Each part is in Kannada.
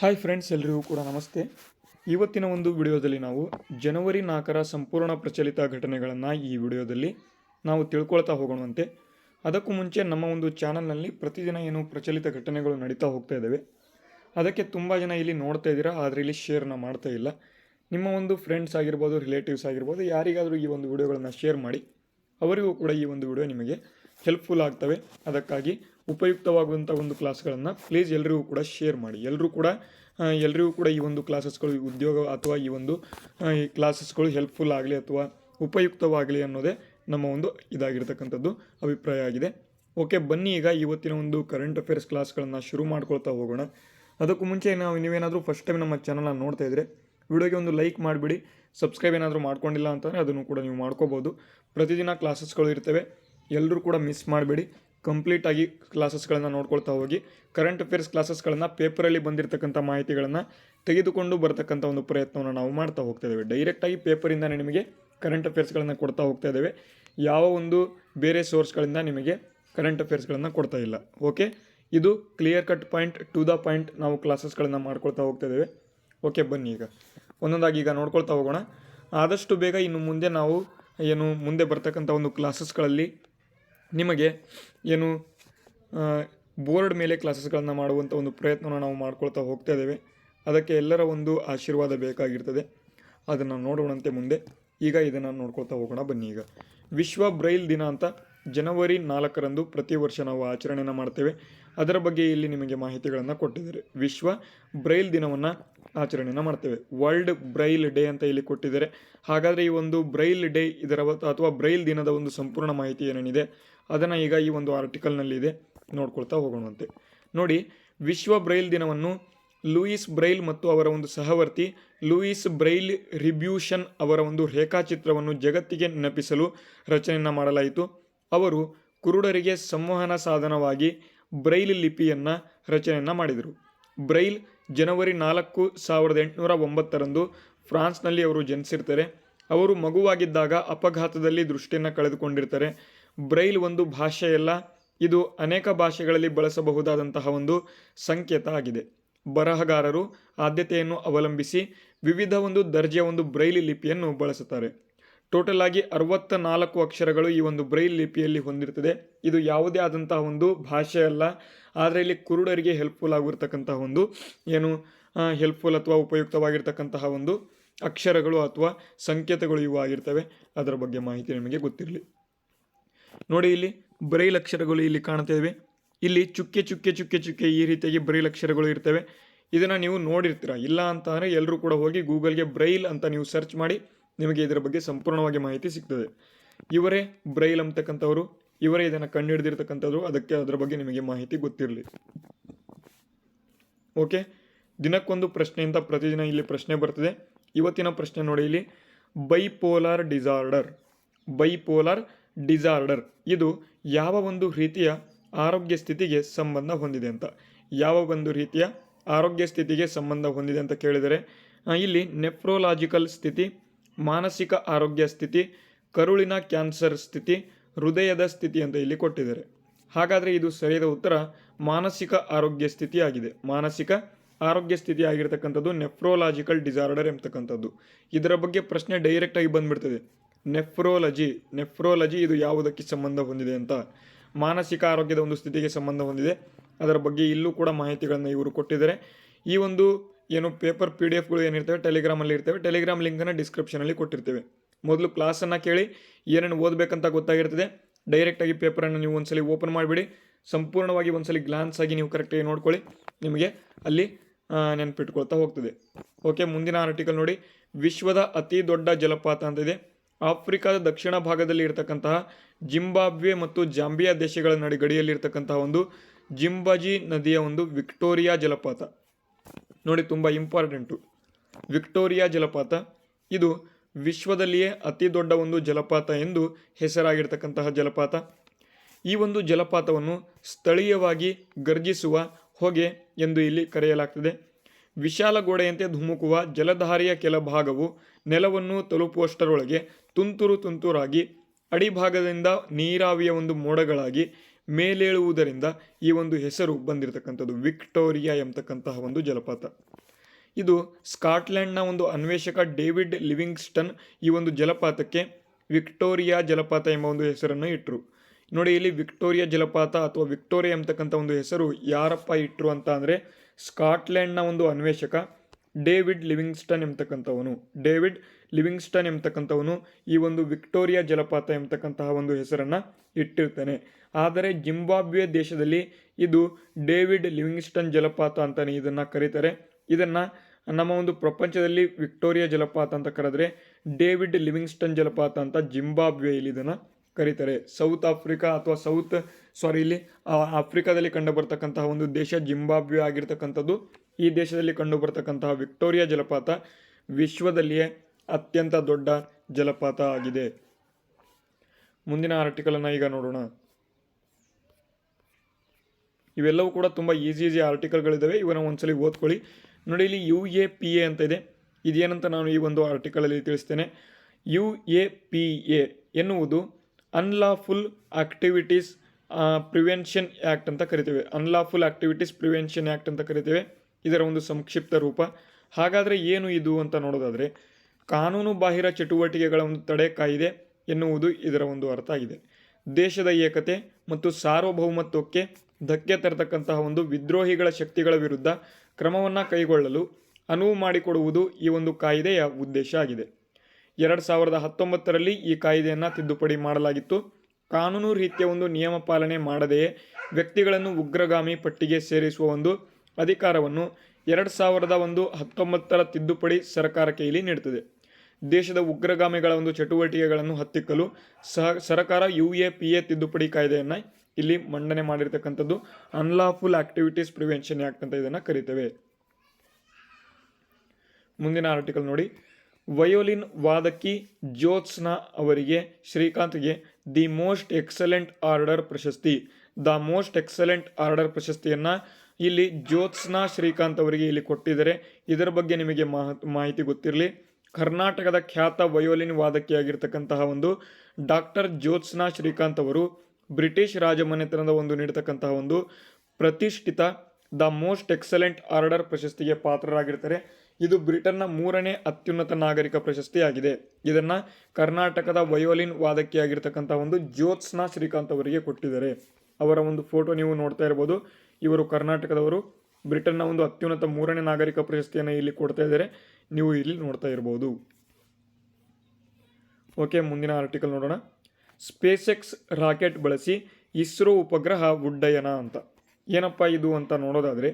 ಹಾಯ್ ಫ್ರೆಂಡ್ಸ್, ಎಲ್ರಿಗೂ ಕೂಡ ನಮಸ್ತೆ. ಇವತ್ತಿನ ಒಂದು ವಿಡಿಯೋದಲ್ಲಿ ನಾವು ಜನವರಿ ನಾಲ್ಕರ ಸಂಪೂರ್ಣ ಪ್ರಚಲಿತ ಘಟನೆಗಳನ್ನು ಈ ವಿಡಿಯೋದಲ್ಲಿ ನಾವು ತಿಳ್ಕೊಳ್ತಾ ಹೋಗೋಣಂತೆ. ಅದಕ್ಕೂ ಮುಂಚೆ ನಮ್ಮ ಒಂದು ಚಾನಲ್ನಲ್ಲಿ ಪ್ರತಿದಿನ ಏನು ಪ್ರಚಲಿತ ಘಟನೆಗಳು ನಡೀತಾ ಹೋಗ್ತಾ ಇದ್ದಾವೆ, ಅದಕ್ಕೆ ತುಂಬ ಜನ ಇಲ್ಲಿ ನೋಡ್ತಾ ಇದ್ದೀರಾ, ಆದರೆ ಇಲ್ಲಿ ಶೇರ್ನ ಮಾಡ್ತಾ ಇಲ್ಲ. ನಿಮ್ಮ ಒಂದು ಫ್ರೆಂಡ್ಸ್ ಆಗಿರ್ಬೋದು, ರಿಲೇಟಿವ್ಸ್ ಆಗಿರ್ಬೋದು, ಯಾರಿಗಾದರೂ ಈ ಒಂದು ವಿಡಿಯೋಗಳನ್ನು ಶೇರ್ ಮಾಡಿ, ಅವರಿಗೂ ಕೂಡ ಈ ಒಂದು ವಿಡಿಯೋ ನಿಮಗೆ ಹೆಲ್ಪ್ಫುಲ್ ಆಗ್ತವೆ. ಅದಕ್ಕಾಗಿ ಉಪಯುಕ್ತವಾಗುವಂಥ ಒಂದು ಕ್ಲಾಸ್ಗಳನ್ನು ಪ್ಲೀಸ್ ಎಲ್ಲರಿಗೂ ಕೂಡ ಶೇರ್ ಮಾಡಿ. ಎಲ್ಲರೂ ಕೂಡ ಎಲ್ಲರಿಗೂ ಕೂಡ ಈ ಒಂದು ಕ್ಲಾಸಸ್ಗಳು ಉದ್ಯೋಗ ಅಥವಾ ಈ ಒಂದು ಈ ಕ್ಲಾಸಸ್ಗಳು ಹೆಲ್ಪ್ಫುಲ್ ಆಗಲಿ ಅಥವಾ ಉಪಯುಕ್ತವಾಗಲಿ ಅನ್ನೋದೇ ನಮ್ಮ ಒಂದು ಇದಾಗಿರ್ತಕ್ಕಂಥದ್ದು ಅಭಿಪ್ರಾಯ ಆಗಿದೆ. ಓಕೆ ಬನ್ನಿ ಈಗ ಇವತ್ತಿನ ಒಂದು ಕರೆಂಟ್ ಅಫೇರ್ಸ್ ಕ್ಲಾಸ್ಗಳನ್ನು ಶುರು ಮಾಡ್ಕೊಳ್ತಾ ಹೋಗೋಣ. ಅದಕ್ಕೂ ಮುಂಚೆ ನಾವು ನೀವೇನಾದರೂ ಫಸ್ಟ್ ಟೈಮ್ ನಮ್ಮ ಚಾನಲನ್ನು ನೋಡ್ತಾ ಇದ್ದರೆ ವಿಡಿಯೋಗೆ ಒಂದು ಲೈಕ್ ಮಾಡಿಬಿಡಿ. ಸಬ್ಸ್ಕ್ರೈಬ್ ಏನಾದರೂ ಮಾಡ್ಕೊಂಡಿಲ್ಲ ಅಂತಂದರೆ ಅದನ್ನು ಕೂಡ ನೀವು ಮಾಡ್ಕೋಬೋದು. ಪ್ರತಿದಿನ ಕ್ಲಾಸಸ್ಗಳು ಇರ್ತವೆ. ಎಲ್ಲರೂ ಕೂಡ ಮಿಸ್ ಮಾಡಬೇಡಿ. ಕಂಪ್ಲೀಟಾಗಿ ಕ್ಲಾಸಸ್ಗಳನ್ನು ನೋಡ್ಕೊಳ್ತಾ ಹೋಗಿ. ಕರೆಂಟ್ ಅಫೇರ್ಸ್ ಕ್ಲಾಸಸ್ಗಳನ್ನು ಪೇಪರಲ್ಲಿ ಬಂದಿರತಕ್ಕಂಥ ಮಾಹಿತಿಗಳನ್ನು ತೆಗೆದುಕೊಂಡು ಬರತಕ್ಕಂಥ ಒಂದು ಪ್ರಯತ್ನವನ್ನು ನಾವು ಮಾಡ್ತಾ ಹೋಗ್ತಾ ಇದ್ದೇವೆ. ಡೈರೆಕ್ಟಾಗಿ ಪೇಪರಿಂದ ನಿಮಗೆ ಕರೆಂಟ್ ಅಫೇರ್ಸ್ಗಳನ್ನು ಕೊಡ್ತಾ ಹೋಗ್ತಾ ಇದ್ದೇವೆ. ಯಾವ ಒಂದು ಬೇರೆ ಸೋರ್ಸ್ಗಳಿಂದ ನಿಮಗೆ ಕರೆಂಟ್ ಅಫೇರ್ಸ್ಗಳನ್ನು ಕೊಡ್ತಾ ಇಲ್ಲ. ಓಕೆ ಇದು clear cut point to the point ನಾವು ಕ್ಲಾಸಸ್ಗಳನ್ನು ಮಾಡ್ಕೊಳ್ತಾ ಹೋಗ್ತಾ ಇದ್ದೇವೆ. ಓಕೆ ಬನ್ನಿ ಈಗ. ಒಂದೊಂದಾಗಿ ಈಗ ನೋಡ್ಕೊಳ್ತಾ ಹೋಗೋಣ. ಆದಷ್ಟು ಬೇಗ ಇನ್ನು ಮುಂದೆ ನಾವು ಏನು ಮುಂದೆ ಬರ್ತಕ್ಕಂಥ ಒಂದು ಕ್ಲಾಸಸ್ಗಳಲ್ಲಿ ನಿಮಗೆ ಏನು ಬೋರ್ಡ್ ಮೇಲೆ ಕ್ಲಾಸಸ್ಗಳನ್ನು ಮಾಡುವಂಥ ಒಂದು ಪ್ರಯತ್ನವನ್ನು ನಾವು ಮಾಡ್ಕೊಳ್ತಾ ಹೋಗ್ತಾ ಇದ್ದೇವೆ. ಅದಕ್ಕೆ ಎಲ್ಲರ ಒಂದು ಆಶೀರ್ವಾದ ಬೇಕಾಗಿರ್ತದೆ. ಅದನ್ನು ನೋಡೋಣಂತೆ ಮುಂದೆ. ಈಗ ಇದನ್ನು ನೋಡ್ಕೊಳ್ತಾ ಹೋಗೋಣ ಬನ್ನಿ ಈಗ. ವಿಶ್ವ ಬ್ರೈಲ್ ದಿನ ಅಂತ ಜನವರಿ ನಾಲ್ಕರಂದು ಪ್ರತಿ ವರ್ಷ ನಾವು ಆಚರಣೆಯನ್ನು ಮಾಡ್ತೇವೆ. ಅದರ ಬಗ್ಗೆ ಇಲ್ಲಿ ನಿಮಗೆ ಮಾಹಿತಿಗಳನ್ನು ಕೊಟ್ಟಿದ್ದಾರೆ. ವಿಶ್ವ ಬ್ರೈಲ್ ದಿನವನ್ನು ಆಚರಣೆಯನ್ನು ಮಾಡ್ತೇವೆ. ವರ್ಲ್ಡ್ ಬ್ರೈಲ್ ಡೇ ಅಂತ ಇಲ್ಲಿ ಕೊಟ್ಟಿದ್ದಾರೆ. ಹಾಗಾದರೆ ಈ ಒಂದು ಬ್ರೈಲ್ ಡೇ ಇದರ ಅಥವಾ ಬ್ರೈಲ್ ದಿನದ ಒಂದು ಸಂಪೂರ್ಣ ಮಾಹಿತಿ ಏನೇನಿದೆ? ಅದನ್ನು ಈಗ ಈ ಒಂದು ಆರ್ಟಿಕಲ್ನಲ್ಲಿ ಇದೆ. ನೋಡ್ಕೊಳ್ತಾ ಹೋಗೋಣಂತೆ. ನೋಡಿ, ವಿಶ್ವ ಬ್ರೈಲ್ ದಿನವನ್ನು ಲೂಯಿಸ್ ಬ್ರೈಲ್ ಮತ್ತು ಅವರ ಒಂದು ಸಹವರ್ತಿ ಲೂಯಿಸ್ ಬ್ರೈಲ್ ರಿಬ್ಯೂಷನ್ ಅವರ ಒಂದು ರೇಖಾಚಿತ್ರವನ್ನು ಜಗತ್ತಿಗೆ ನೆನಪಿಸಲು ರಚನೆಯನ್ನು ಮಾಡಲಾಯಿತು. ಅವರು ಕುರುಡರಿಗೆ ಸಂವಹನ ಸಾಧನವಾಗಿ ಬ್ರೈಲ್ ಲಿಪಿಯನ್ನು ರಚನೆಯನ್ನು ಮಾಡಿದರು. ಬ್ರೈಲ್ ಜನವರಿ ನಾಲ್ಕು ಸಾವಿರದ ಎಂಟುನೂರ ಒಂಬತ್ತರಂದು ಫ್ರಾನ್ಸ್ನಲ್ಲಿ ಅವರು ಜನಿಸಿರ್ತಾರೆ. ಅವರು ಮಗುವಾಗಿದ್ದಾಗ ಅಪಘಾತದಲ್ಲಿ ದೃಷ್ಟಿಯನ್ನು ಕಳೆದುಕೊಂಡಿರ್ತಾರೆ. ಬ್ರೈಲ್ ಒಂದು ಭಾಷೆಯಲ್ಲ ಇದು ಅನೇಕ ಭಾಷೆಗಳಲ್ಲಿ ಬಳಸಬಹುದಾದಂತಹ ಒಂದು ಸಂಕೇತ ಆಗಿದೆ. ಬರಹಗಾರರು ಆದ್ಯತೆಯನ್ನು ಅವಲಂಬಿಸಿ ವಿವಿಧ ಒಂದು ದರ್ಜೆಯ ಒಂದು ಬ್ರೈಲ್ ಲಿಪಿಯನ್ನು ಬಳಸುತ್ತಾರೆ. ಟೋಟಲ್ ಆಗಿ ಅರವತ್ತ ನಾಲ್ಕು ಅಕ್ಷರಗಳು ಈ ಒಂದು ಬ್ರೈಲ್ ಲಿಪಿಯಲ್ಲಿ ಹೊಂದಿರ್ತದೆ ಇದು ಯಾವುದೇ ಆದಂತಹ ಒಂದು ಭಾಷೆ ಅಲ್ಲ, ಆದರೆ ಇಲ್ಲಿ ಕುರುಡರಿಗೆ ಹೆಲ್ಪ್ಫುಲ್ ಆಗಿರ್ತಕ್ಕಂತಹ ಒಂದು, ಏನು ಹೆಲ್ಪ್ಫುಲ್ ಅಥವಾ ಉಪಯುಕ್ತವಾಗಿರ್ತಕ್ಕಂತಹ ಒಂದು ಅಕ್ಷರಗಳು ಅಥವಾ ಸಂಕೇತಗಳು ಇವು ಆಗಿರ್ತವೆ. ಅದರ ಬಗ್ಗೆ ಮಾಹಿತಿ ನಿಮಗೆ ಗೊತ್ತಿರಲಿ. ನೋಡಿ ಇಲ್ಲಿ ಬ್ರೈಲ್ ಅಕ್ಷರಗಳು ಇಲ್ಲಿ ಕಾಣ್ತಾ ಇಲ್ಲಿ ಚುಕ್ಕೆ ಚುಕ್ಕೆ ಚುಕ್ಕೆ ಚುಕ್ಕೆ ಈ ರೀತಿಯಾಗಿ ಬ್ರೈಲ್ ಅಕ್ಷರಗಳು ಇರ್ತವೆ. ಇದನ್ನು ನೀವು ನೋಡಿರ್ತೀರ? ಇಲ್ಲ ಅಂತ ಅಂದರೆ ಎಲ್ಲರೂ ಕೂಡ ಹೋಗಿ ಗೂಗಲ್ಗೆ ಬ್ರೈಲ್ ಅಂತ ನೀವು ಸರ್ಚ್ ಮಾಡಿ ನಿಮಗೆ ಇದರ ಬಗ್ಗೆ ಸಂಪೂರ್ಣವಾಗಿ ಮಾಹಿತಿ ಸಿಗ್ತದೆ. ಇವರೇ ಬ್ರೈಲ್ ಅಂತಕ್ಕಂಥವರು, ಇವರೇ ಇದನ್ನು ಕಂಡುಹಿಡಿದಿರ್ತಕ್ಕಂಥವ್ರು, ಅದಕ್ಕೆ ಅದರ ಬಗ್ಗೆ ನಿಮಗೆ ಮಾಹಿತಿ ಗೊತ್ತಿರಲಿ. ಓಕೆ? ದಿನಕ್ಕೊಂದು ಪ್ರಶ್ನೆಯಿಂದ ಪ್ರತಿದಿನ ಇಲ್ಲಿ ಪ್ರಶ್ನೆ ಬರ್ತದೆ. ಇವತ್ತಿನ ಪ್ರಶ್ನೆ ನೋಡಿ ಇಲ್ಲಿ. Bipolar disorder. ಬೈಪೋಲಾರ್ ಡಿಸಾರ್ಡರ್ ಇದು ಯಾವ ಒಂದು ರೀತಿಯ ಆರೋಗ್ಯ ಸ್ಥಿತಿಗೆ ಸಂಬಂಧ ಹೊಂದಿದೆ ಅಂತ. ಯಾವ ಒಂದು ರೀತಿಯ ಆರೋಗ್ಯ ಸ್ಥಿತಿಗೆ ಸಂಬಂಧ ಹೊಂದಿದೆ ಅಂತ ಕೇಳಿದರೆ ಇಲ್ಲಿ ನೆಫ್ರೋಲಾಜಿಕಲ್ ಸ್ಥಿತಿ, ಮಾನಸಿಕ ಆರೋಗ್ಯ ಸ್ಥಿತಿ, ಕರುಳಿನ ಕ್ಯಾನ್ಸರ್ ಸ್ಥಿತಿ, ಹೃದಯದ ಸ್ಥಿತಿ ಅಂತ ಇಲ್ಲಿ ಕೊಟ್ಟಿದ್ದಾರೆ. ಹಾಗಾದರೆ ಇದು ಸರಿಯಾದ ಉತ್ತರ ಮಾನಸಿಕ ಆರೋಗ್ಯ ಸ್ಥಿತಿಯಾಗಿದೆ. ಮಾನಸಿಕ ಆರೋಗ್ಯ ಸ್ಥಿತಿ ಆಗಿರ್ತಕ್ಕಂಥದ್ದು ನೆಫ್ರೋಲಾಜಿಕಲ್ ಡಿಸಾರ್ಡರ್ ಎಂಬತಕ್ಕಂಥದ್ದು. ಇದರ ಬಗ್ಗೆ ಪ್ರಶ್ನೆ ಡೈರೆಕ್ಟಾಗಿ ಬಂದ್ಬಿಡ್ತದೆ. ನೆಫ್ರೋಲಜಿ ನೆಫ್ರೋಲಜಿ ಇದು ಯಾವುದಕ್ಕೆ ಸಂಬಂಧ ಹೊಂದಿದೆ ಅಂತ. ಮಾನಸಿಕ ಆರೋಗ್ಯದ ಒಂದು ಸ್ಥಿತಿಗೆ ಸಂಬಂಧ ಹೊಂದಿದೆ. ಅದರ ಬಗ್ಗೆ ಇಲ್ಲೂ ಕೂಡ ಮಾಹಿತಿಗಳನ್ನು ಇವರು ಕೊಟ್ಟಿದ್ದಾರೆ. ಈ ಒಂದು ಏನು ಪೇಪರ್ ಪಿ ಡಿ ಎಫ್ಗಳು ಏನಿರ್ತವೆ, ಟೆಲಿಗ್ರಾಮಲ್ಲಿ ಇರ್ತವೆ. ಟೆಲಿಗ್ರಾಮ್ ಲಿಂಕನ್ನು ಡಿಸ್ಕ್ರಿಪ್ಷನಲ್ಲಿ ಕೊಟ್ಟಿರ್ತೇವೆ. ಮೊದಲು ಕ್ಲಾಸನ್ನು ಕೇಳಿ, ಏನೇನು ಓದಬೇಕಂತ ಗೊತ್ತಾಗಿರ್ತದೆ. ಡೈರೆಕ್ಟಾಗಿ ಪೇಪರನ್ನು ನೀವು ಒಂದ್ಸಲಿ ಓಪನ್ ಮಾಡಿಬಿಡಿ. ಸಂಪೂರ್ಣವಾಗಿ ಒಂದ್ಸಲಿ ಗ್ಲಾನ್ಸ್ ಆಗಿ ನೀವು ಕರೆಕ್ಟಾಗಿ ನೋಡ್ಕೊಳ್ಳಿ. ನಿಮಗೆ ಅಲ್ಲಿ ನೆನಪಿಟ್ಕೊಳ್ತಾ ಹೋಗ್ತದೆ. ಓಕೆ, ಮುಂದಿನ ಆರ್ಟಿಕಲ್ ನೋಡಿ. ವಿಶ್ವದ ಅತಿ ದೊಡ್ಡ ಜಲಪಾತ ಅಂತ ಇದೆ. ಆಫ್ರಿಕಾದ ದಕ್ಷಿಣ ಭಾಗದಲ್ಲಿ ಇರತಕ್ಕಂತಹ ಜಿಂಬಾಬ್ವೆ ಮತ್ತು ಜಾಂಬಿಯಾ ದೇಶಗಳ ನಡಿ ಗಡಿಯಲ್ಲಿ ಇರತಕ್ಕಂತಹ ಒಂದು ಜಿಂಬಾಜಿ ನದಿಯ ಒಂದು ವಿಕ್ಟೋರಿಯಾ ಜಲಪಾತ. ನೋಡಿ, ತುಂಬ ಇಂಪಾರ್ಟೆಂಟು ವಿಕ್ಟೋರಿಯಾ ಜಲಪಾತ. ಇದು ವಿಶ್ವದಲ್ಲಿಯೇ ಅತಿ ದೊಡ್ಡ ಒಂದು ಜಲಪಾತ ಎಂದು ಹೆಸರಾಗಿರ್ತಕ್ಕಂತಹ ಜಲಪಾತ. ಈ ಒಂದು ಜಲಪಾತವನ್ನು ಸ್ಥಳೀಯವಾಗಿ ಗರ್ಜಿಸುವ ಹೊಗೆ ಎಂದು ಇಲ್ಲಿ ಕರೆಯಲಾಗ್ತದೆ. ವಿಶಾಲ ಗೋಡೆಯಂತೆ ಧುಮುಕುವ ಜಲಧಾರೆಯ ಕೆಲ ಭಾಗವು ನೆಲವನ್ನು ತಲುಪುವಷ್ಟರೊಳಗೆ ತುಂತುರು ತುಂತುರಾಗಿ ಅಡಿಭಾಗದಿಂದ ನೀರಾವಿಯ ಒಂದು ಮೋಡಗಳಾಗಿ ಮೇಲೇಳುವುದರಿಂದ ಈ ಒಂದು ಹೆಸರು ಬಂದಿರತಕ್ಕಂಥದ್ದು ವಿಕ್ಟೋರಿಯಾ ಎಂಬತಕ್ಕಂತಹ ಒಂದು ಜಲಪಾತ. ಇದು ಸ್ಕಾಟ್ಲೆಂಡ್ನ ಒಂದು ಅನ್ವೇಷಕ ಡೇವಿಡ್ ಲಿವಿಂಗ್ಸ್ಟನ್ ಈ ಒಂದು ಜಲಪಾತಕ್ಕೆ ವಿಕ್ಟೋರಿಯಾ ಜಲಪಾತ ಎಂಬ ಒಂದು ಹೆಸರನ್ನು ಇಟ್ಟರು ನೋಡಿ, ಇಲ್ಲಿ ವಿಕ್ಟೋರಿಯಾ ಜಲಪಾತ ಅಥವಾ ವಿಕ್ಟೋರಿಯಾ ಎಂಬತಕ್ಕಂಥ ಒಂದು ಹೆಸರು ಯಾರಪ್ಪ ಇಟ್ಟರು ಅಂತ ಅಂದರೆ ಸ್ಕಾಟ್ಲೆಂಡ್ನ ಒಂದು ಅನ್ವೇಷಕ ಡೇವಿಡ್ ಲಿವಿಂಗ್ಸ್ಟನ್ ಎಂಬತಕ್ಕಂಥವನು. ಡೇವಿಡ್ ಲಿವಿಂಗ್ಸ್ಟನ್ ಎಂಬತಕ್ಕಂಥವನು ಈ ಒಂದು ವಿಕ್ಟೋರಿಯಾ ಜಲಪಾತ ಎಂಬತಕ್ಕಂತಹ ಒಂದು ಹೆಸರನ್ನು ಇಟ್ಟಿರ್ತಾನೆ ಆದರೆ ಜಿಂಬಾಬ್ವೆ ದೇಶದಲ್ಲಿ ಇದು ಡೇವಿಡ್ ಲಿವಿಂಗ್ಸ್ಟನ್ ಜಲಪಾತ ಅಂತಲೇ ಇದನ್ನು ಕರೀತಾರೆ. ಇದನ್ನು ನಮ್ಮ ಒಂದು ಪ್ರಪಂಚದಲ್ಲಿ ವಿಕ್ಟೋರಿಯಾ ಜಲಪಾತ ಅಂತ ಕರೆದ್ರೆ ಡೇವಿಡ್ ಲಿವಿಂಗ್ಸ್ಟನ್ ಜಲಪಾತ ಅಂತ ಜಿಂಬಾಬ್ವೆಯಲ್ಲಿ ಇದನ್ನು ಕರೀತಾರೆ. ಸೌತ್ ಆಫ್ರಿಕಾ ಅಥವಾ ಸೌತ್, ಸಾರಿ ಇಲ್ಲಿ ಆಫ್ರಿಕಾದಲ್ಲಿ ಕಂಡು ಬರ್ತಕ್ಕಂತಹ ಒಂದು ದೇಶ ಜಿಂಬಾಬ್ವೆ ಆಗಿರ್ತಕ್ಕಂಥದ್ದು. ಈ ದೇಶದಲ್ಲಿ ಕಂಡು ಬರ್ತಕ್ಕಂತಹ ವಿಕ್ಟೋರಿಯಾ ಜಲಪಾತ ವಿಶ್ವದಲ್ಲಿಯೇ ಅತ್ಯಂತ ದೊಡ್ಡ ಜಲಪಾತ ಆಗಿದೆ. ಮುಂದಿನ ಆರ್ಟಿಕಲನ್ನು ಈಗ ನೋಡೋಣ. ಇವೆಲ್ಲವೂ ಕೂಡ ತುಂಬ ಈಸಿ ಈಸಿ ಆರ್ಟಿಕಲ್ಗಳಿದ್ದಾವೆ ಇವನ್ನ ಒಂದ್ಸಲಿ ಓದ್ಕೊಳ್ಳಿ. ನೋಡಿ, ಇಲ್ಲಿ ಯು ಎ ಪಿ ಎ ಅಂತ ಇದೆ. ಇದೇನಂತ ನಾನು ಈ ಒಂದು ಆರ್ಟಿಕಲಲ್ಲಿ ತಿಳಿಸ್ತೇನೆ. ಯು ಎ ಪಿ ಎ ಎನ್ನುವುದು ಅನ್ಲಾಫುಲ್ ಆಕ್ಟಿವಿಟೀಸ್ ಪ್ರಿವೆನ್ಷನ್ ಆ್ಯಕ್ಟ್ ಅಂತ ಕರಿತೇವೆ. ಅನ್ಲಾಫುಲ್ ಆಕ್ಟಿವಿಟೀಸ್ ಪ್ರಿವೆನ್ಷನ್ ಆ್ಯಕ್ಟ್ ಅಂತ ಕರಿತೇವೆ. ಇದರ ಒಂದು ಸಂಕ್ಷಿಪ್ತ ರೂಪ. ಹಾಗಾದರೆ ಏನು ಇದು ಅಂತ ನೋಡೋದಾದರೆ ಕಾನೂನು ಬಾಹಿರ ಚಟುವಟಿಕೆಗಳ ಒಂದು ತಡೆ ಕಾಯಿದೆ ಎನ್ನುವುದು ಇದರ ಒಂದು ಅರ್ಥ ಆಗಿದೆ. ದೇಶದ ಏಕತೆ ಮತ್ತು ಸಾರ್ವಭೌಮತ್ವಕ್ಕೆ ಧಕ್ಕೆ ತರತಕ್ಕಂತಹ ಒಂದು ವಿದ್ರೋಹಿಗಳ ಶಕ್ತಿಗಳ ವಿರುದ್ಧ ಕ್ರಮವನ್ನು ಕೈಗೊಳ್ಳಲು ಅನುವು ಮಾಡಿಕೊಡುವುದು ಈ ಒಂದು ಕಾಯ್ದೆಯ ಉದ್ದೇಶ ಆಗಿದೆ. ಎರಡು ಸಾವಿರದ ಹತ್ತೊಂಬತ್ತರಲ್ಲಿ ಈ ಕಾಯ್ದೆಯನ್ನು ತಿದ್ದುಪಡಿ ಮಾಡಲಾಗಿತ್ತು. ಕಾನೂನು ರೀತಿಯ ಒಂದು ನಿಯಮ ಪಾಲನೆ ಮಾಡದೆಯೇ ವ್ಯಕ್ತಿಗಳನ್ನು ಉಗ್ರಗಾಮಿ ಪಟ್ಟಿಗೆ ಸೇರಿಸುವ ಒಂದು ಅಧಿಕಾರವನ್ನು ಎರಡು ಸಾವಿರದ ಒಂದು ಹತ್ತೊಂಬತ್ತರ ತಿದ್ದುಪಡಿ ಸರ್ಕಾರಕ್ಕೆ ಇಲ್ಲಿ ನೀಡುತ್ತದೆ ದೇಶದ ಉಗ್ರಗಾಮಿಗಳ ಒಂದು ಚಟುವಟಿಕೆಗಳನ್ನು ಹತ್ತಿಕ್ಕಲು ಸಹ ಸರ್ಕಾರ ಯು ಎ ಪಿ ಎ ತಿದ್ದುಪಡಿ ಕಾಯ್ದೆಯನ್ನು ಇಲ್ಲಿ ಮಂಡನೆ ಮಾಡಿರ್ತಕ್ಕಂಥದ್ದು ಅನ್ಲಾಫುಲ್ ಆಕ್ಟಿವಿಟೀಸ್ ಪ್ರಿವೆನ್ಷನ್ ಆ್ಯಕ್ಟ್ ಅಂತ ಇದನ್ನು ಕರಿತೇವೆ. ಮುಂದಿನ ಆರ್ಟಿಕಲ್ ನೋಡಿ. ವಯೋಲಿನ್ ವಾದಕಿ ಜ್ಯೋತ್ಸ್ನಾ ಅವರಿಗೆ ಶ್ರೀಕಾಂತ್ಗೆ ದಿ ಮೋಸ್ಟ್ ಎಕ್ಸಲೆಂಟ್ ಆರ್ಡರ್ ಪ್ರಶಸ್ತಿ ದ ಮೋಸ್ಟ್ ಎಕ್ಸಲೆಂಟ್ ಆರ್ಡರ್ ಪ್ರಶಸ್ತಿಯನ್ನು ಇಲ್ಲಿ ಜ್ಯೋತ್ಸ್ನಾ ಶ್ರೀಕಾಂತ್ ಅವರಿಗೆ ಇಲ್ಲಿ ಕೊಟ್ಟಿದ್ದಾರೆ. ಇದರ ಬಗ್ಗೆ ನಿಮಗೆ ಮಾಹ, ಮಾಹಿತಿ ಗೊತ್ತಿರಲಿ. ಕರ್ನಾಟಕದ ಖ್ಯಾತ ವಯೋಲಿನ್ ವಾದಕಿಯಾಗಿರ್ತಕ್ಕಂತಹ ಒಂದು ಡಾಕ್ಟರ್ ಜ್ಯೋತ್ಸ್ನಾ ಶ್ರೀಕಾಂತ್ ಅವರು ಬ್ರಿಟಿಷ್ ರಾಜಮನೆತನದ ಒಂದು ನೀಡತಕ್ಕಂತಹ ಒಂದು ಪ್ರತಿಷ್ಠಿತ, ದ ಮೋಸ್ಟ್ ಎಕ್ಸಲೆಂಟ್ ಆರ್ಡರ್ ಪ್ರಶಸ್ತಿಗೆ ಪಾತ್ರರಾಗಿರ್ತಾರೆ. ಇದು ಬ್ರಿಟನ್ನ ಮೂರನೇ ಅತ್ಯುನ್ನತ ನಾಗರಿಕ ಪ್ರಶಸ್ತಿಯಾಗಿದೆ. ಇದನ್ನು ಕರ್ನಾಟಕದ ವಯೋಲಿನ್ ವಾದಕಿಯಾಗಿರ್ತಕ್ಕಂಥ ಒಂದು ಜ್ಯೋತ್ಸ್ನಾ ಶ್ರೀಕಾಂತ್ ಅವರಿಗೆ ಕೊಟ್ಟಿದ್ದಾರೆ. ಅವರ ಒಂದು ಫೋಟೋ ನೀವು ನೋಡ್ತಾ ಇರ್ಬೋದು. ಇವರು ಕರ್ನಾಟಕದವರು. ಬ್ರಿಟನ್ನ ಒಂದು ಅತ್ಯುನ್ನತ ಮೂರನೇ ನಾಗರಿಕ ಪ್ರಶಸ್ತಿಯನ್ನು ಇಲ್ಲಿ ಕೊಡ್ತಾ ಇದ್ದಾರೆ. ನೀವು ಇಲ್ಲಿ ನೋಡ್ತಾ ಇರ್ಬೋದು. ಓಕೆ, ಮುಂದಿನ ಆರ್ಟಿಕಲ್ ನೋಡೋಣ. ಸ್ಪೇಸ್ ಎಕ್ಸ್ ರಾಕೆಟ್ ಬಳಸಿ ಇಸ್ರೋ ಉಪಗ್ರಹ ಉಡ್ಡಯನ ಅಂತ. ಏನಪ್ಪ ಇದು ಅಂತ ನೋಡೋದಾದರೆ,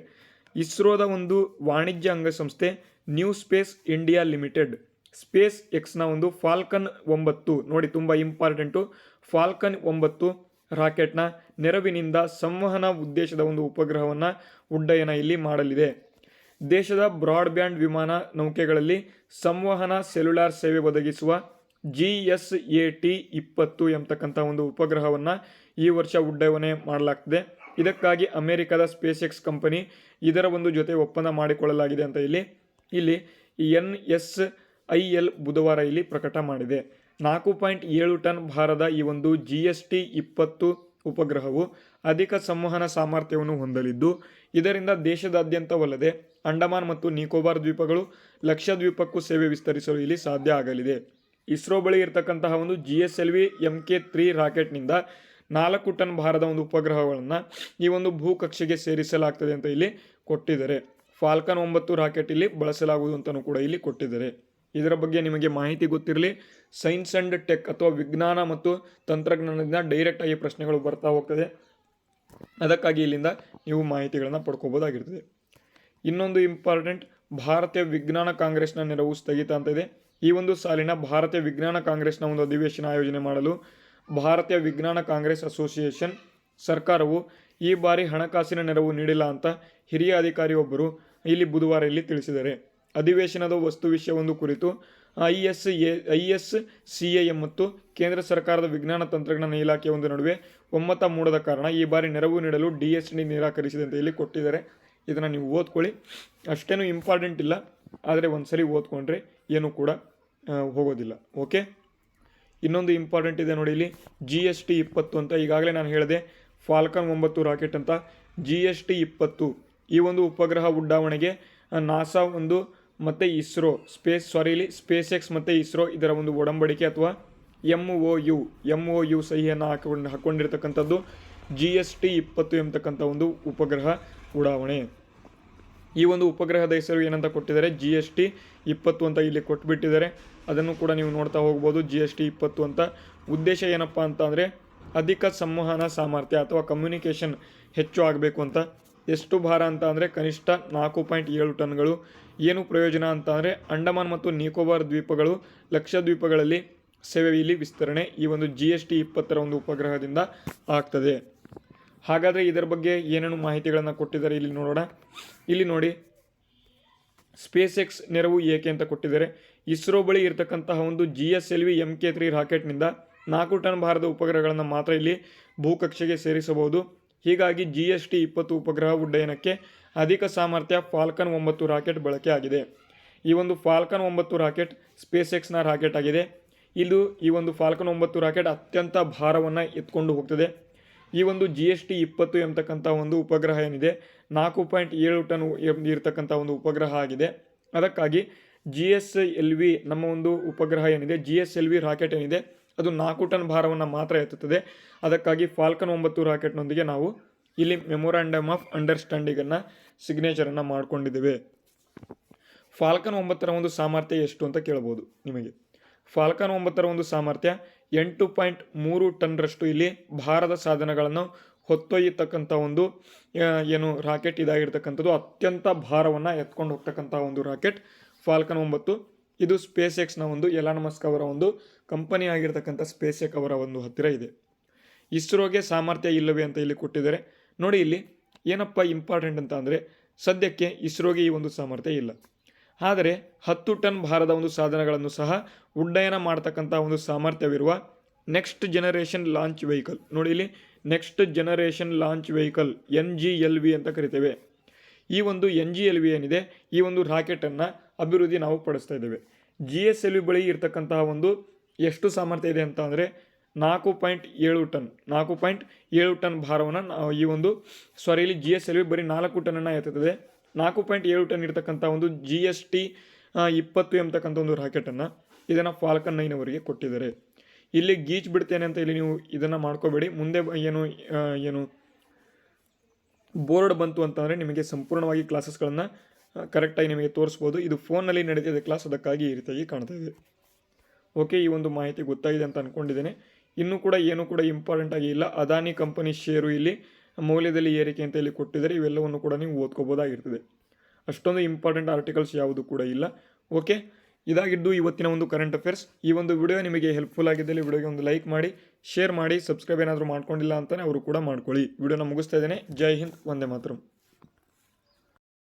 ಇಸ್ರೋದ ಒಂದು ವಾಣಿಜ್ಯ ಅಂಗಸಂಸ್ಥೆ new space India limited space ಎಕ್ಸ್ನ ಒಂದು ಫಾಲ್ಕನ್ ಒಂಬತ್ತು. ನೋಡಿ, ತುಂಬ ಇಂಪಾರ್ಟೆಂಟು ಫಾಲ್ಕನ್ ಒಂಬತ್ತು ರಾಕೆಟ್ನ ನೆರವಿನಿಂದ ಸಂವಹನ ಉದ್ದೇಶದ ಒಂದು ಉಪಗ್ರಹವನ್ನು ಉಡ್ಡಯನ ಇಲ್ಲಿ ಮಾಡಲಿದೆ. ದೇಶದ ಬ್ರಾಡ್ಬ್ಯಾಂಡ್ ವಿಮಾನ ನೌಕೆಗಳಲ್ಲಿ ಸಂವಹನ ಸೆಲ್ಯುಲಾರ್ ಸೇವೆ ಒದಗಿಸುವ ಜಿ ಎಸ್ ಎ ಟಿ ಇಪ್ಪತ್ತು ಎಂಬತಕ್ಕಂಥ ಒಂದು ಉಪಗ್ರಹವನ್ನು ಈ ವರ್ಷ ಉಡ್ಡಯನೆ ಮಾಡಲಾಗ್ತದೆ. ಇದಕ್ಕಾಗಿ ಅಮೆರಿಕದ ಸ್ಪೇಸ್ ಎಕ್ಸ್ ಕಂಪನಿ ಇದರ ಒಂದು ಜೊತೆ ಒಪ್ಪಂದ ಮಾಡಿಕೊಳ್ಳಲಾಗಿದೆ ಅಂತ ಇಲ್ಲಿ ಇಲ್ಲಿ ಎನ್ ಎಸ್ ಐ ಎಲ್ ಬುಧವಾರ ಇಲ್ಲಿ ಪ್ರಕಟ ಮಾಡಿದೆ. ನಾಲ್ಕು ಪಾಯಿಂಟ್ ಏಳು ಟನ್ ಭಾರದ ಈ ಒಂದು ಜಿ ಎಸ್ ಟಿ ಇಪ್ಪತ್ತು ಉಪಗ್ರಹವು ಅಧಿಕ ಸಂವಹನ ಸಾಮರ್ಥ್ಯವನ್ನು ಹೊಂದಲಿದ್ದು, ಇದರಿಂದ ದೇಶದಾದ್ಯಂತವಲ್ಲದೆ ಅಂಡಮಾನ್ ಮತ್ತು ನಿಕೋಬಾರ್ ದ್ವೀಪಗಳು ಲಕ್ಷದ್ವೀಪಕ್ಕೂ ಸೇವೆ ವಿಸ್ತರಿಸಲು ಇಲ್ಲಿ ಸಾಧ್ಯ ಆಗಲಿದೆ. ಇಸ್ರೋ ಬಳಿ ಇರತಕ್ಕಂತಹ ಒಂದು G S L V M K three ರಾಕೆಟ್ನಿಂದ ನಾಲ್ಕು ಟನ್ ಭಾರದ ಒಂದು ಉಪಗ್ರಹಗಳನ್ನು ಈ ಒಂದು ಭೂಕಕ್ಷೆಗೆ ಸೇರಿಸಲಾಗ್ತದೆ ಅಂತ ಇಲ್ಲಿ ಕೊಟ್ಟಿದ್ದಾರೆ. ಫಾಲ್ಕನ್ ಒಂಬತ್ತು ರಾಕೆಟ್ ಇಲ್ಲಿ ಬಳಸಲಾಗುವುದು ಅಂತಲೂ ಕೂಡ ಇಲ್ಲಿ ಕೊಟ್ಟಿದ್ದಾರೆ. ಇದರ ಬಗ್ಗೆ ನಿಮಗೆ ಮಾಹಿತಿ ಗೊತ್ತಿರಲಿ. ಸೈನ್ಸ್ ಆ್ಯಂಡ್ ಟೆಕ್ ಅಥವಾ ವಿಜ್ಞಾನ ಮತ್ತು ತಂತ್ರಜ್ಞಾನದಿಂದ ಡೈರೆಕ್ಟಾಗಿ ಪ್ರಶ್ನೆಗಳು ಬರ್ತಾ ಹೋಗ್ತದೆ. ಅದಕ್ಕಾಗಿ ಇಲ್ಲಿಂದ ನೀವು ಮಾಹಿತಿಗಳನ್ನು ಪಡ್ಕೋಬೋದಾಗಿರ್ತದೆ. ಇನ್ನೊಂದು ಇಂಪಾರ್ಟೆಂಟ್ ಭಾರತೀಯ ವಿಜ್ಞಾನ ಕಾಂಗ್ರೆಸ್ನ ನೆರವು ಸ್ಥಗಿತ ಅಂತ ಇದೆ. ಈ ಒಂದು ಸಾಲಿನ ಭಾರತೀಯ ವಿಜ್ಞಾನ ಕಾಂಗ್ರೆಸ್ನ ಒಂದು ಅಧಿವೇಶನ ಆಯೋಜನೆ ಮಾಡಲು ಭಾರತೀಯ ವಿಜ್ಞಾನ ಕಾಂಗ್ರೆಸ್ ಅಸೋಸಿಯೇಷನ್ ಸರ್ಕಾರವು ಈ ಬಾರಿ ಹಣಕಾಸಿನ ನೆರವು ನೀಡಿಲ್ಲ ಅಂತ ಹಿರಿಯ ಅಧಿಕಾರಿಯೊಬ್ಬರು ಇಲ್ಲಿ ಬುಧವಾರ ಇಲ್ಲಿ ತಿಳಿಸಿದ್ದಾರೆ. ಅಧಿವೇಶನದ ವಸ್ತು ವಿಷಯವೊಂದು ಕುರಿತು I S A, I S C A ಮತ್ತು ಕೇಂದ್ರ ಸರ್ಕಾರದ ವಿಜ್ಞಾನ ತಂತ್ರಜ್ಞಾನ ಇಲಾಖೆಯ ಒಂದು ನಡುವೆ ಒಮ್ಮತ ಮೂಡದ ಕಾರಣ ಈ ಬಾರಿ ನೆರವು ನೀಡಲು ಡಿ ಎಸ್ ಡಿ ನಿರಾಕರಿಸಿದಂತೆ ಇಲ್ಲಿ ಕೊಟ್ಟಿದ್ದಾರೆ. ಇದನ್ನು ನೀವು ಓದ್ಕೊಳ್ಳಿ. ಅಷ್ಟೇನು ಇಂಪಾರ್ಟೆಂಟ್ ಇಲ್ಲ. ಆದರೆ ಒಂದು ಸರಿ ಓದ್ಕೊಂಡ್ರೆ ಏನೂ ಕೂಡ ಹೋಗೋದಿಲ್ಲ. ಓಕೆ ಇನ್ನೊಂದು ಇಂಪಾರ್ಟೆಂಟ್ ಇದೆ ನೋಡಿ ಇಲ್ಲಿ. ಜಿ ಎಸ್ ಟಿ ಇಪ್ಪತ್ತು ಅಂತ ಈಗಾಗಲೇ ನಾನು ಹೇಳಿದೆ. ಫಾಲ್ಕನ್ ಒಂಬತ್ತು ರಾಕೆಟ್ ಅಂತ. ಜಿ ಎಸ್ ಟಿ ಇಪ್ಪತ್ತು. ಈ ಒಂದು ಉಪಗ್ರಹ ಉಡಾವಣೆಗೆ ಆ, ನಾಸಾ ಒಂದು ಮತ್ತು ಇಸ್ರೋ ಸ್ಪೇಸ್ ಸಾರಿ ಇಲ್ಲಿ ಸ್ಪೇಸ್ ಎಕ್ಸ್ ಮತ್ತು ಇಸ್ರೋ ಇದರ ಒಂದು ಒಡಂಬಡಿಕೆ ಅಥವಾ M O U M O U ಸಹಿಯನ್ನು ಹಾಕೊಂಡು ಹಾಕೊಂಡಿರ್ತಕ್ಕಂಥದ್ದು ಜಿ ಎಸ್ ಟಿ ಇಪ್ಪತ್ತು ಎಂಬತಕ್ಕಂಥ ಒಂದು ಉಪಗ್ರಹ ಉಡಾವಣೆ. ಈ ಒಂದು ಉಪಗ್ರಹದ ಹೆಸರು ಏನಂತ ಕೊಟ್ಟಿದ್ದಾರೆ? ಜಿ ಎಸ್ ಟಿ ಇಪ್ಪತ್ತು ಅಂತ ಇಲ್ಲಿ ಕೊಟ್ಬಿಟ್ಟಿದ್ದಾರೆ. ಅದನ್ನು ಕೂಡ ನೀವು ನೋಡ್ತಾ ಹೋಗ್ಬೋದು. ಜಿ ಎಸ್ ಟಿ ಇಪ್ಪತ್ತು ಅಂತ. ಉದ್ದೇಶ ಏನಪ್ಪ ಅಂತ ಅಂದರೆ ಅಧಿಕ ಸಂವಹನ ಸಾಮರ್ಥ್ಯ ಅಥವಾ ಕಮ್ಯುನಿಕೇಷನ್ ಹೆಚ್ಚು ಆಗಬೇಕು ಅಂತ. ಎಷ್ಟು ಭಾರ ಅಂತ ಅಂದರೆ ಕನಿಷ್ಠ ನಾಲ್ಕು ಪಾಯಿಂಟ್ ಏಳು ಟನ್ಗಳು ಏನು ಪ್ರಯೋಜನ ಅಂತ ಅಂದರೆ ಅಂಡಮಾನ್ ಮತ್ತು ನಿಕೋಬಾರ್ ದ್ವೀಪಗಳು ಲಕ್ಷದ್ವೀಪಗಳಲ್ಲಿ ಸೇವೆ ಇಲ್ಲಿ ವಿಸ್ತರಣೆ ಈ ಒಂದು ಜಿ ಎಸ್ ಟಿ ಇಪ್ಪತ್ತರ ಒಂದು ಉಪಗ್ರಹದಿಂದ ಆಗ್ತದೆ. ಹಾಗಾದರೆ ಇದರ ಬಗ್ಗೆ ಏನೇನು ಮಾಹಿತಿಗಳನ್ನು ಕೊಟ್ಟಿದ್ದಾರೆ ಇಲ್ಲಿ ನೋಡೋಣ. ಇಲ್ಲಿ ನೋಡಿ ಸ್ಪೇಸ್ ಎಕ್ಸ್ ನೆರವು ಏಕೆ ಅಂತ ಕೊಟ್ಟಿದ್ದಾರೆ. ಇಸ್ರೋ ಬಳಿ ಇರತಕ್ಕಂತಹ ಒಂದು G S L V M K three ರಾಕೆಟ್ನಿಂದ ನಾಲ್ಕು ಟನ್ ಭಾರದ ಉಪಗ್ರಹಗಳನ್ನು ಮಾತ್ರ ಇಲ್ಲಿ ಭೂಕಕ್ಷೆಗೆ ಸೇರಿಸಬಹುದು. ಹೀಗಾಗಿ ಜಿ ಎಸ್ ಟಿ ಇಪ್ಪತ್ತು ಉಪಗ್ರಹ ಉಡ್ಡಯನಕ್ಕೆ ಅಧಿಕ ಸಾಮರ್ಥ್ಯ ಫಾಲ್ಕನ್ ಒಂಬತ್ತು ರಾಕೆಟ್ ಬಳಕೆ ಆಗಿದೆ. ಈ ಒಂದು ಫಾಲ್ಕನ್ ಒಂಬತ್ತು ರಾಕೆಟ್ ಸ್ಪೇಸ್ ಎಕ್ಸ್ನ ರಾಕೆಟ್ ಆಗಿದೆ. ಇದು ಈ ಒಂದು ಫಾಲ್ಕನ್ ಒಂಬತ್ತು ರಾಕೆಟ್ ಅತ್ಯಂತ ಭಾರವನ್ನು ಎತ್ಕೊಂಡು ಹೋಗ್ತದೆ. ಈ ಒಂದು ಜಿ ಎಸ್ ಟಿ ಇಪ್ಪತ್ತು ಎಂಬತಕ್ಕಂಥ ಒಂದು ಉಪಗ್ರಹ ಏನಿದೆ, ನಾಲ್ಕು ಪಾಯಿಂಟ್ ಏಳು ಟನ್ ಇರತಕ್ಕಂಥ ಒಂದು ಉಪಗ್ರಹ ಆಗಿದೆ. ಅದಕ್ಕಾಗಿ ಜಿ ಎಸ್ ಎಲ್ ವಿ ನಮ್ಮ ಒಂದು ಉಪಗ್ರಹ ಏನಿದೆ G S L V rocket ಏನಿದೆ, ಅದು ನಾಲ್ಕು ಟನ್ ಭಾರವನ್ನು ಮಾತ್ರ ಎತ್ತುತ್ತದೆ. ಅದಕ್ಕಾಗಿ ಫಾಲ್ಕನ್ ಒಂಬತ್ತು ರಾಕೆಟ್ನೊಂದಿಗೆ ನಾವು ಇಲ್ಲಿ ಮೆಮೊರಾಂಡಮ್ ಆಫ್ ಅಂಡರ್ಸ್ಟ್ಯಾಂಡಿಂಗನ್ನು ಸಿಗ್ನೇಚರನ್ನು ಮಾಡಿಕೊಂಡಿದ್ದೇವೆ. ಫಾಲ್ಕನ್ ಒಂಬತ್ತರ ಒಂದು ಸಾಮರ್ಥ್ಯ ಎಷ್ಟು ಅಂತ ಕೇಳ್ಬೋದು ನಿಮಗೆ. ಫಾಲ್ಕನ್ ಒಂಬತ್ತರ ಒಂದು ಸಾಮರ್ಥ್ಯ ಎಂಟು ಪಾಯಿಂಟ್ ಮೂರು ಟನ್ರಷ್ಟು ಇಲ್ಲಿ ಭಾರದ ಸಾಧನಗಳನ್ನು ಹೊತ್ತೊಯ್ಯತಕ್ಕಂಥ ಒಂದು ಏನು ರಾಕೆಟ್ ಇದಾಗಿರ್ತಕ್ಕಂಥದ್ದು. ಅತ್ಯಂತ ಭಾರವನ್ನು ಎತ್ಕೊಂಡು ಹೋಗ್ತಕ್ಕಂಥ ಒಂದು ರಾಕೆಟ್ ಫಾಲ್ಕನ್ ಒಂಬತ್ತು. ಇದು ಸ್ಪೇಸ್ ಎಕ್ಸ್ನ ಒಂದು ಎಲಾನ್ ಮಸ್ಕ್ ಅವರ ಒಂದು ಕಂಪನಿ ಆಗಿರ್ತಕ್ಕಂಥ ಸ್ಪೇಸ್ ಎಕ್ ಅವರ ಒಂದು ಹತ್ತಿರ ಇದೆ. ಇಸ್ರೋಗೆ ಸಾಮರ್ಥ್ಯ ಇಲ್ಲವೇ ಅಂತ ಇಲ್ಲಿ ಕೊಟ್ಟಿದ್ದಾರೆ. ನೋಡಿ ಇಲ್ಲಿ ಏನಪ್ಪ ಇಂಪಾರ್ಟೆಂಟ್ ಅಂತ ಅಂದರೆ ಸದ್ಯಕ್ಕೆ ಇಸ್ರೋಗೆ ಈ ಒಂದು ಸಾಮರ್ಥ್ಯ ಇಲ್ಲ. ಆದರೆ ಹತ್ತು ಟನ್ ಭಾರದ ಒಂದು ಸಾಧನಗಳನ್ನು ಸಹ ಉಡ್ಡಯನ ಮಾಡ್ತಕ್ಕಂಥ ಒಂದು ಸಾಮರ್ಥ್ಯವಿರುವ ನೆಕ್ಸ್ಟ್ ಜನರೇಷನ್ ಲಾಂಚ್ ವೆಹಿಕಲ್. ನೋಡಿ ಇಲ್ಲಿ, next generation launch vehicle, N G L V ಅಂತ ಕರಿತೇವೆ. ಈ ಒಂದು ಎನ್ ಜಿ ಎಲ್ ವಿ ಏನಿದೆ, ಈ ಒಂದು ರಾಕೆಟನ್ನು ಅಭಿವೃದ್ಧಿ ನಾವು ಪಡಿಸ್ತಾ ಇದ್ದೇವೆ. ಜಿ ಎಸ್ ಎಲ್ ವಿ ಬಳಿ ಇರತಕ್ಕಂತಹ ಒಂದು ಎಷ್ಟು ಸಾಮರ್ಥ್ಯ ಇದೆ ಅಂತ ಅಂದರೆ ನಾಲ್ಕು ಪಾಯಿಂಟ್ ಏಳು ಟನ್, ನಾಲ್ಕು ಪಾಯಿಂಟ್ ಏಳು ಟನ್ ಭಾರವನ್ನು ಈ ಒಂದು ಸಾರಿ ಇಲ್ಲಿ ಜಿ ಎಸ್ ಎಲ್ ವಿ ಬರೀ ನಾಲ್ಕು ಟನ್ನನ್ನು ಎತ್ತುತ್ತದೆ. ನಾಲ್ಕು ಪಾಯಿಂಟ್ ಏಳು ಟನ್ ಇರತಕ್ಕಂಥ ಒಂದು ಜಿ ಎಸ್ ಟಿ ಇಪ್ಪತ್ತು ಎಂಬತಕ್ಕಂಥ ಒಂದು ರಾಕೆಟನ್ನು ಇದನ್ನು ಫಾಲ್ಕನ್ ನೈನವರಿಗೆ ಕೊಟ್ಟಿದ್ದಾರೆ. ಇಲ್ಲಿ ಗೀಚ್ ಬಿಡ್ತೇನೆ ಅಂತ ಇಲ್ಲಿ ನೀವು ಇದನ್ನು ಮಾಡ್ಕೋಬೇಡಿ. ಮುಂದೆ ಏನು ಏನು ಬೋರ್ಡ್ ಬಂತು ಅಂತಂದರೆ ನಿಮಗೆ ಸಂಪೂರ್ಣವಾಗಿ ಕ್ಲಾಸಸ್ಗಳನ್ನು ಕರೆಕ್ಟಾಗಿ ನಿಮಗೆ ತೋರಿಸ್ಬೋದು. ಇದು ಫೋನ್ನಲ್ಲಿ ನಡೀತಿದೆ ಕ್ಲಾಸ್, ಅದಕ್ಕಾಗಿ ಈ ರೀತಿಯಾಗಿ ಕಾಣ್ತಾ ಇದೆ. ಓಕೆ, ಈ ಒಂದು ಮಾಹಿತಿ ಗೊತ್ತಾಗಿದೆ ಅಂತ ಅಂದ್ಕೊಂಡಿದ್ದೇನೆ ಇನ್ನೂ ಕೂಡ ಏನು ಕೂಡ ಇಂಪಾರ್ಟೆಂಟ್ ಆಗಿ ಇಲ್ಲ. ಅದಾನಿ ಕಂಪನಿ ಶೇರು ಇಲ್ಲಿ ಮೌಲ್ಯದಲ್ಲಿ ಏರಿಕೆ ಅಂತ ಇಲ್ಲಿ ಕೊಟ್ಟಿದ್ದಾರೆ, ಇವೆಲ್ಲವನ್ನು ಕೂಡ ನೀವು ಓದ್ಕೋಬೋದಾಗಿರ್ತದೆ ಅಷ್ಟೊಂದು ಇಂಪಾರ್ಟೆಂಟ್ ಆರ್ಟಿಕಲ್ಸ್ ಯಾವುದು ಕೂಡ ಇಲ್ಲ. ಓಕೆ ಇದಾಗಿದ್ದು ಇವತ್ತಿನ ಒಂದು ಕರೆಂಟ್ ಅಫೇರ್ಸ್ ಈ ಒಂದು ವಿಡಿಯೋ ನಿಮಗೆ ಹೆಲ್ಪ್ಫುಲ್ ಆಗಿದ್ದಲ್ಲಿ ವಿಡಿಯೋಗೆ ಒಂದು ಲೈಕ್ ಮಾಡಿ ಶೇರ್ ಮಾಡಿ ಸಬ್ಸ್ಕ್ರೈಬ್ ಏನಾದರೂ ಮಾಡ್ಕೊಂಡಿಲ್ಲ ಅಂತಲೇ ಅವರು ಕೂಡ ಮಾಡ್ಕೊಳ್ಳಿ. ವಿಡಿಯೋನ ಮುಗಿಸ್ತಾ ಇದ್ದೇನೆ. ಜೈ ಹಿಂದ್, ವಂದೇ ಮಾತರಂ.